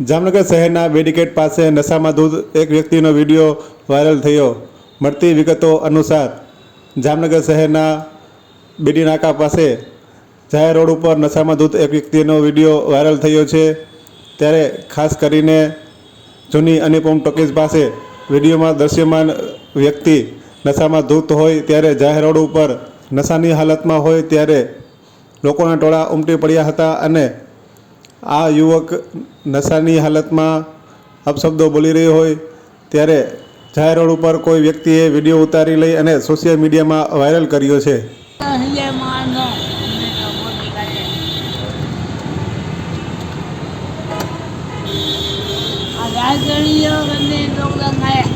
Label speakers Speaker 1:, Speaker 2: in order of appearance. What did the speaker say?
Speaker 1: જામનગર શહેરના બેડિકેટ પાસે નશામાં ધૂત એક વ્યક્તિનો વીડિયો વાયરલ થયો. મળતી વિગતો અનુસાર જામનગર શહેરના બેડી નાકા પાસે જાહેર રોડ ઉપર નશામાં ધૂત એક વ્યક્તિનો વીડિયો વાયરલ થયો છે. ત્યારે ખાસ કરીને જૂની અનિપમ ટોકીઝ પાસે વિડીયોમાં દૃશ્યમાન વ્યક્તિ નશામાં ધૂત હોય ત્યારે જાહેર રોડ ઉપર નશાની હાલતમાં હોય ત્યારે લોકોના ટોળા ઉમટી પડ્યા હતા અને આ યુવક નશાની હાલતમાં અપશબ્દો બોલી રહ્યો હોય ત્યારે જાહેર રોડ ઉપર કોઈ વ્યક્તિએ વીડિયો ઉતારી લઈ અને સોશિયલ મીડિયામાં વાયરલ કર્યો છે.
Speaker 2: રાજણીય અને